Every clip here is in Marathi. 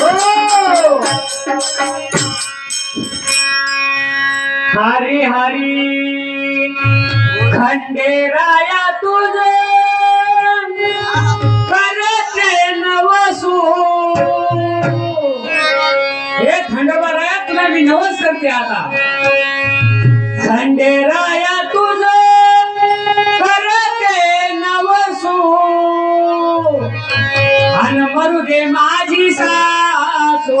Oh! हरी हरी खंडेराया तुझे करते नवसू हे खंडोबाराया तुला मी नवस करते आता. खंडेराया तुझ करते नवसू अन मरुदे माझी सासू.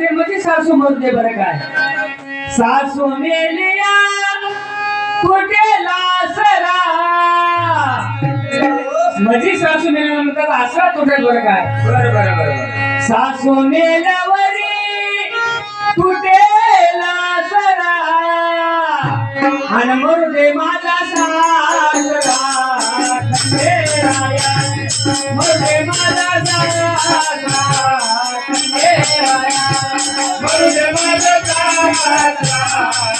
करते म्हणजे सासू मरू दे बरं काय. सासू मेलिया कुठे लासरा? माझी सासू मेल्यानंतर आसरा तुटेल बरं काय? बरं बरं बरं सासू मेल्यावरी तुटेल आसरा आणि मरू दे माझा सासरा. मरू दे माझा सासरा.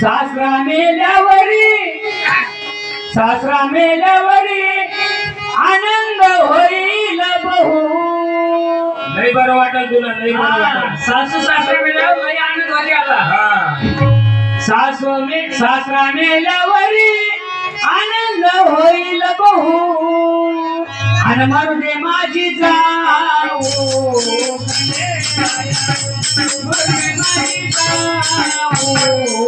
सासरा मेल्यावरी सासरा मेल्यावरी आनंद होईल बहु नाही बरं वाटेल तुला नाही बरं सासू सासरा मेल्यावर लई आनंद झाली आता. हा. सासू मे सासरा मेल्यावरी आनंद होईल बहु आणि मरू दे माझी जाऊ. मरू दे माझी जाऊ.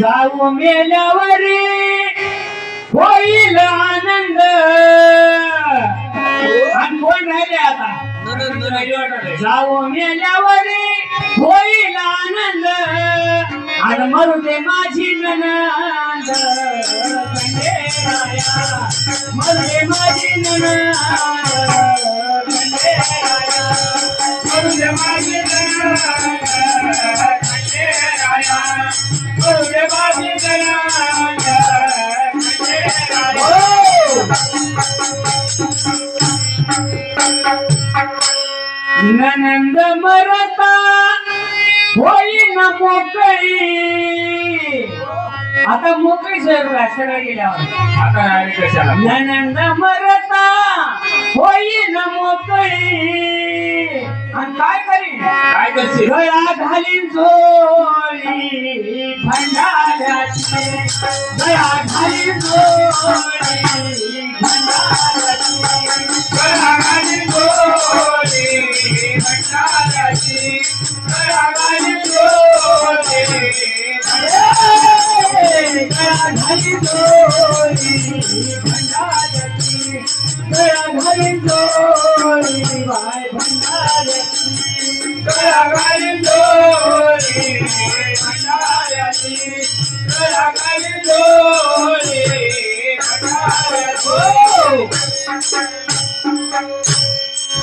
जाऊ मेल्यावरी होईल आनंद. आणि कोण राहिले आता. जाऊ मेल्यावरी होईल आनंद. आणि मरू दे माझी ननंद. मरू दे माझी ननंद. हो. ननंद मरता होईन मोकळी आता मोकळी सर सगळं गेल्यावर आता आणि कशाला ननंद मरता होईन मोकळी आणि काय करी? काय करशील? गळा घालीन झोळी भंडाऱ्याची. गळा घालीन झोळी भंडाऱ्याची. गळा भंडाऱ्याची गळा घालीन झोळी भंडाऱ्याची. गळा घालीन झोळी.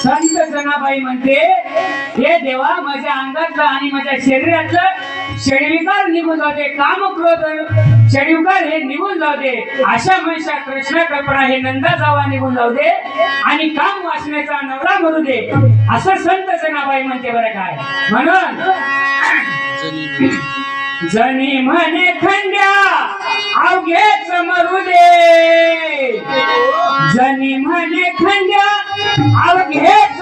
संत जनाबाई म्हणते हे देवा माझ्या अंगातलं आणि माझ्या शरीरातलं शरीविकार निघून जाते काम क्रोध शरीविकार हे निघून जाते अशा मनुष्या कृष्ण कल्पना हे नंदा जावा निघून जाऊ दे. आणि काम वाचण्याचा नवरा मरू दे. असं संत जनाबाई म्हणते बरं काय म्हणून जनी म्हणे खंड्या अवघेच मरू दे. जनी म्हणे खंड्या अवघेच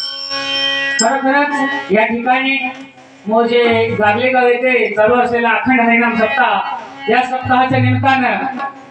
खरोखरच या ठिकाणी मोजे गागलेगाव येथे चालू असलेला अखंड हरिनाम सप्ताह. या सप्ताहाच्या निमित्तानं